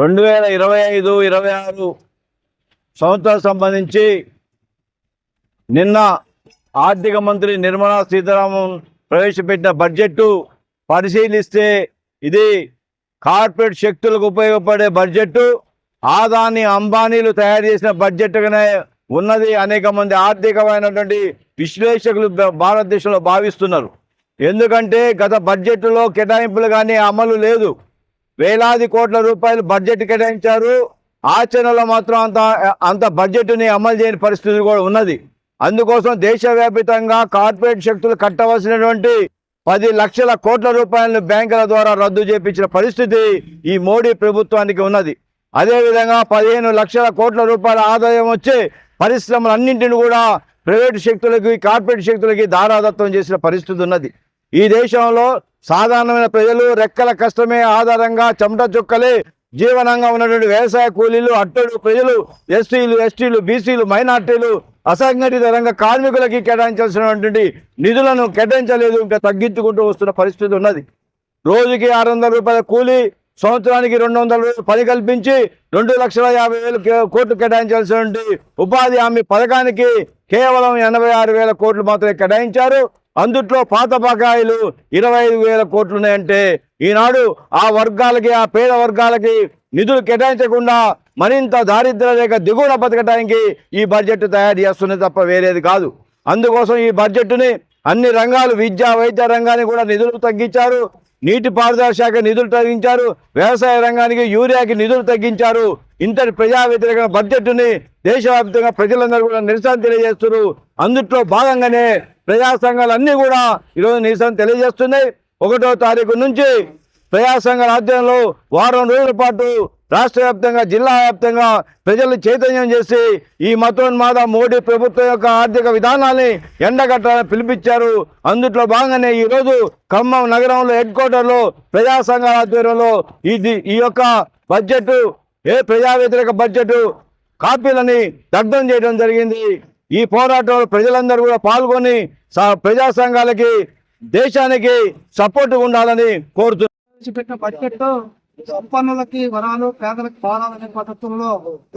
రెండు వేల ఇరవై ఐదు ఇరవై ఆరు సంవత్సరం సంబంధించి నిన్న ఆర్థిక మంత్రి నిర్మలా సీతారామన్ ప్రవేశపెట్టిన బడ్జెట్ పరిశీలిస్తే ఇది కార్పొరేట్ శక్తులకు ఉపయోగపడే బడ్జెట్ ఆదాని అంబానీలు తయారు చేసిన బడ్జెట్గానే ఉన్నది అనేక మంది ఆర్థికమైనటువంటి విశ్లేషకులు భారతదేశంలో భావిస్తున్నారు. ఎందుకంటే గత బడ్జెట్లో కేటాయింపులు కానీ అమలు లేదు. వేలాది కోట్ల రూపాయలు బడ్జెట్ కేటాయించారు. ఆచరణలో మాత్రం అంత అంత బడ్జెట్ని అమలు చేయని పరిస్థితి కూడా ఉన్నది. అందుకోసం దేశవ్యాప్తంగా కార్పొరేట్ శక్తులు కట్టవలసినటువంటి పది లక్షల కోట్ల రూపాయలను బ్యాంకుల ద్వారా రద్దు చేపించిన పరిస్థితి ఈ మోడీ ప్రభుత్వానికి ఉన్నది. అదేవిధంగా పదిహేను లక్షల కోట్ల రూపాయల ఆదాయం వచ్చే పరిశ్రమలన్నింటిని కూడా ప్రైవేటు శక్తులకి కార్పొరేట్ శక్తులకి దారాదత్తం చేసిన పరిస్థితి ఉన్నది. ఈ దేశంలో సాధారణమైన ప్రజలు రెక్కల కష్టమే ఆధారంగా చెమట చుక్కలే జీవనంగా ఉన్నటువంటి వ్యవసాయ కూలీలు అట్టడు ప్రజలు ఎస్సీలు ఎస్టీలు బీసీలు మైనార్టీలు అసంఘటిత రంగ కార్మికులకి కేటాయించాల్సినటువంటి నిధులను కేటాయించలేదు ఇంకా తగ్గించుకుంటూ వస్తున్న పరిస్థితి ఉన్నది. రోజుకి ఆరు వందల రూపాయల కూలీ సంవత్సరానికి రెండు వందల రూపాయలు పని కల్పించి రెండు లక్షల యాభై వేలు కోట్లు కేటాయించాల్సినటువంటి ఉపాధి హామీ పథకానికి కేవలం ఎనభై ఆరు వేల కోట్లు మాత్రమే కేటాయించారు. అందుట్లో పాత బకాయిలు ఇరవై ఐదు వేల కోట్లు ఉన్నాయంటే ఈనాడు ఆ వర్గాలకి ఆ పేద వర్గాలకి నిధులు కేటాయించకుండా మరింత దారిద్ర రేఖ దిగువన బతకడానికి ఈ బడ్జెట్ తయారు చేస్తుంది తప్ప వేరేది కాదు. అందుకోసం ఈ బడ్జెట్ని అన్ని రంగాలు విద్య వైద్య రంగాన్ని కూడా నిధులు తగ్గించారు. నీటిపారుదల శాఖ నిధులు తగ్గించారు వ్యవసాయ రంగానికి యూరియాకి నిధులు తగ్గించారు. ఇంతటి ప్రజా వ్యతిరేక బడ్జెట్ని దేశవ్యాప్తంగా ప్రజలందరూ కూడా నిరసన తెలియజేస్తున్నారు. అందుట్లో భాగంగానే ప్రజా సంఘాలన్నీ కూడా ఈరోజు నిరసన తెలియజేస్తున్నాయి. ఒకటో తారీఖు నుంచి ప్రజా సంఘాల ఆధ్వర్యంలో వారం రోజుల పాటు రాష్ట్ర వ్యాప్తంగా జిల్లా వ్యాప్తంగా ప్రజలు చైతన్యం చేసి ఈ మతోన్మాద మోడీ ప్రభుత్వం యొక్క ఆర్థిక విధానాన్ని ఎండగట్టాలని పిలిపించారు. అందుట్లో భాగంగానే ఈరోజు ఖమ్మం నగరంలో హెడ్ క్వార్టర్లో ప్రజా సంఘాల ఆధ్వర్యంలో ఇది ఈ యొక్క బడ్జెట్ ఏ ప్రజా వ్యతిరేక బడ్జెట్ కాపీలని దగ్ధం చేయడం జరిగింది. ఈ పోరాటంలో ప్రజలందరూ కూడా పాల్గొని స- ప్రజా సంఘాలకి దేశానికి సపోర్ట్ ఉండాలని కోరుతున్నారు బడ్జెట్ సంపన్నులకి వరాలు పేదలకు పాలాలనే పద్ధతుల్లో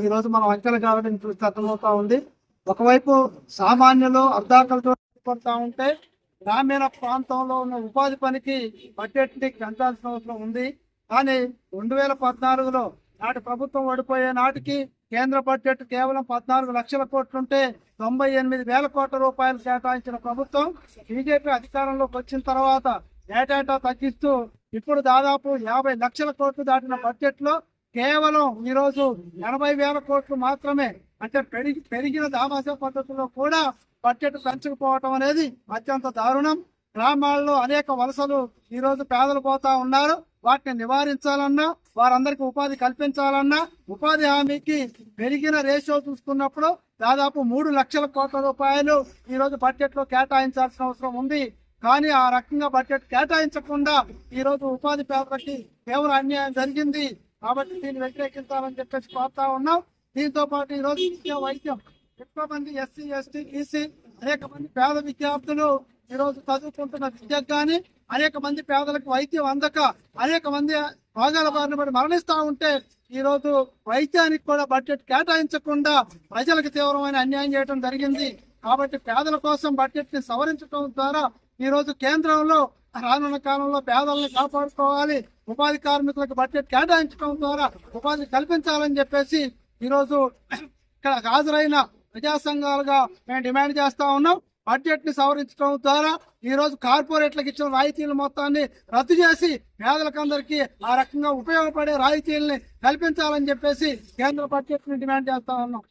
ఈ రోజు మనం అంకెల కావడం చూస్తే అర్థమవుతా ఉంది. ఒకవైపు సామాన్యులు అర్ధాకలతో పడతా ఉంటే గ్రామీణ ప్రాంతంలో ఉన్న ఉపాధి పనికి బడ్జెట్ని పెంచాల్సిన అవసరం ఉంది. కానీ రెండు వేల పద్నాలుగులో నాటి ప్రభుత్వం ఓడిపోయే నాటికి కేంద్ర బడ్జెట్ కేవలం పద్నాలుగు లక్షల కోట్లుంటే తొంభై ఎనిమిది వేల కోట్ల రూపాయలు కేటాయించిన ప్రభుత్వం బీజేపీ అధికారంలోకి వచ్చిన తర్వాత ఏటేటా తగ్గిస్తూ ఇప్పుడు దాదాపు యాభై లక్షల కోట్లు దాటిన బడ్జెట్లో కేవలం ఈరోజు ఎనభై వేల కోట్లు మాత్రమే అంటే పెరిగి పెరిగిన దామాస పద్ధతిలో కూడా బడ్జెట్ పెంచకపోవటం అనేది అత్యంత దారుణం. గ్రామాల్లో అనేక వలసలు ఈరోజు పేదలు పోతా ఉన్నారు. వాటిని నివారించాలన్నా వారందరికీ ఉపాధి కల్పించాలన్నా ఉపాధి హామీకి పెరిగిన రేషియో చూసుకున్నప్పుడు దాదాపు మూడు లక్షల కోట్ల రూపాయలు ఈరోజు బడ్జెట్లో బడ్జెట్లో కేటాయించాల్సిన అవసరం ఉంది. కానీ ఆ రకంగా బడ్జెట్ కేటాయించకుండా ఈరోజు ఉపాధి పేదలకి తీవ్ర అన్యాయం జరిగింది. కాబట్టి దీన్ని వ్యతిరేకించాలని చెప్పేసి కోరుతా ఉన్నాం. దీంతో పాటు ఈరోజు విద్య వైద్యం. ఎక్కువ మంది ఎస్సీ ఎస్టీ బీసీ అనేక మంది పేద విద్యార్థులు ఈరోజు చదువుకుంటున్న విద్యకు కానీ అనేక మంది పేదలకు వైద్యం అందక అనేక మంది రోగాల బారిన పడి మరణిస్తూ ఉంటే ఈరోజు వైద్యానికి కూడా బడ్జెట్ కేటాయించకుండా ప్రజలకు తీవ్రమైన అన్యాయం చేయడం జరిగింది. కాబట్టి పేదల కోసం బడ్జెట్ని సవరించడం ద్వారా ఈ రోజు కేంద్రంలో రానున్న కాలంలో పేదల్ని కాపాడుకోవాలి ఉపాధి కార్మికులకు బడ్జెట్ కేటాయించడం ద్వారా ఉపాధి కల్పించాలని చెప్పేసి ఈరోజు ఇక్కడ హాజరైన ప్రజా సంఘాలుగా మేము డిమాండ్ చేస్తా ఉన్నాం. బడ్జెట్ని సవరించడం ద్వారా ఈ రోజు కార్పొరేట్లకు ఇచ్చిన రాయితీల మొత్తాన్ని రద్దు చేసి పేదలకందరికీ ఆ రకంగా ఉపయోగపడే రాయితీల్ని కల్పించాలని చెప్పేసి కేంద్ర బడ్జెట్ని డిమాండ్ చేస్తా ఉన్నాం.